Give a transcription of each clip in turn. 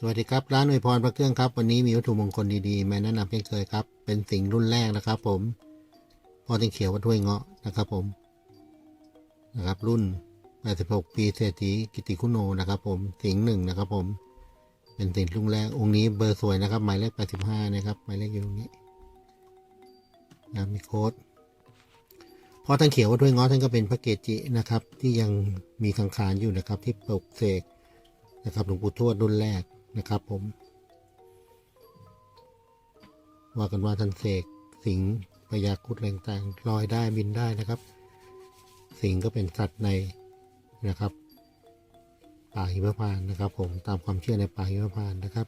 สวัสดีครับ ร้านอวยพรพระเครื่องครับ วันนี้มีวัตถุมงคลดีๆมาแนะนำเช่นเคยครับ เป็นสิ่งรุ่นแรกนะครับ ผมพอติงเขียววัดถ้วยเงาะนะครับ ผมนะครับ รุ่น 86 ปีเศรษฐีกิติคุณโนนะครับ ผมสิงห์หนึ่งนะครับ ผม เป็นสิ่งรุ่นแรกองค์นี้เบอร์สวยนะครับ หมายเลข 85 นะครับหมายเลขอยู่ตรงนี้นะมีโค้ดพอท่านเขียววัดถ้วยเงาะท่านก็เป็นพระเกจินะครับ ที่ยังมีสังขารอยู่นะครับ ที่ปลุกเสกนะครับหลวงปู่ทวดรุ่นแรก นะครับผม ว่ากันว่าท่านเสกสิงพญาครุดแรงต่างลอยได้บินได้นะครับ สิงก็เป็นสัตว์ในนะครับ ป่าหิมพานนะครับ ผมตามความเชื่อในป่าหิมพานนะครับ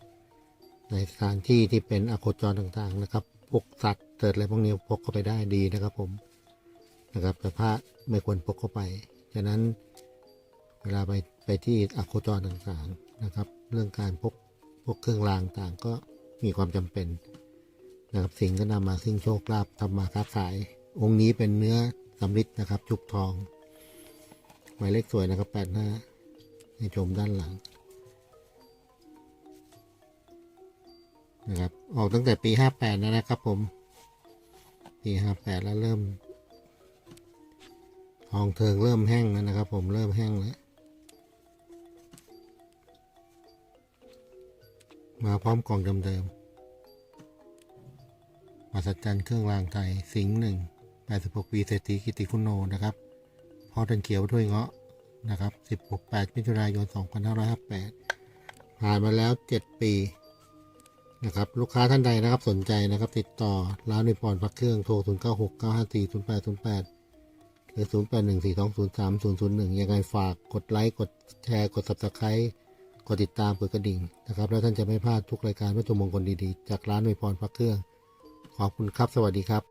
ในสถานที่ที่เป็นอโคจรต่างๆนะครับ พวกสัตว์เกิดอะไรพวกนี้พกเข้าไปได้ดีนะครับ ผมนะครับแต่พระไม่ควรพกเข้าไปฉะนั้นเวลาไปไปที่อโคจรต่างๆ นะครับ เรื่องการพกพกเครื่องรางต่างก็มีความจำเป็นนะครับสิ่งก็นำมาซึ่งโชคลาภทำมาค้าขาย องค์นี้เป็นเนื้อสำริดนะครับจุกทอง หมายเลขสวยนะครับแปดห้าให้ชมด้านหลังนะครับออกตั้งแต่ปีห้าแปดแล้วนะครับผม ปีห้าแปดแล้วเริ่มทองเทิงเริ่มแห้งแล้วนะครับผมเริ่มแห้งแล้ว มาพร้อมกล่องเดิมๆมาสัจจันเครื่องรางไทยสิงห์หนึ่งแปดสิบหกปีเศรษฐีกิติคุณโนนะครับพ่อตันเขียวถ้วยเงาะนะครับสิบหกแปดมิถุนายนสองพันห้าร้อยห้าแปดผ่านมาแล้วเจ็ดปีนะครับลูกค้าท่านใดนะครับสนใจนะครับ ติดต่อร้านนิพรพักเครื่องโทรศูนย์เก้าหกเก้าห้าสี่ศูนย์แปดศูนย์แปดหรือ 0 8 1 4 2 0 3 0 0 1 ยังไงฝากกดไลค์ กดแชร์ กด subscribe กดติดตามกดกระดิ่งนะครับ แล้วท่านจะไม่พลาดทุกรายการวัตถุมงคลดีๆ จากร้านอวยพรพระเครื่อง ขอบคุณครับ สวัสดีครับ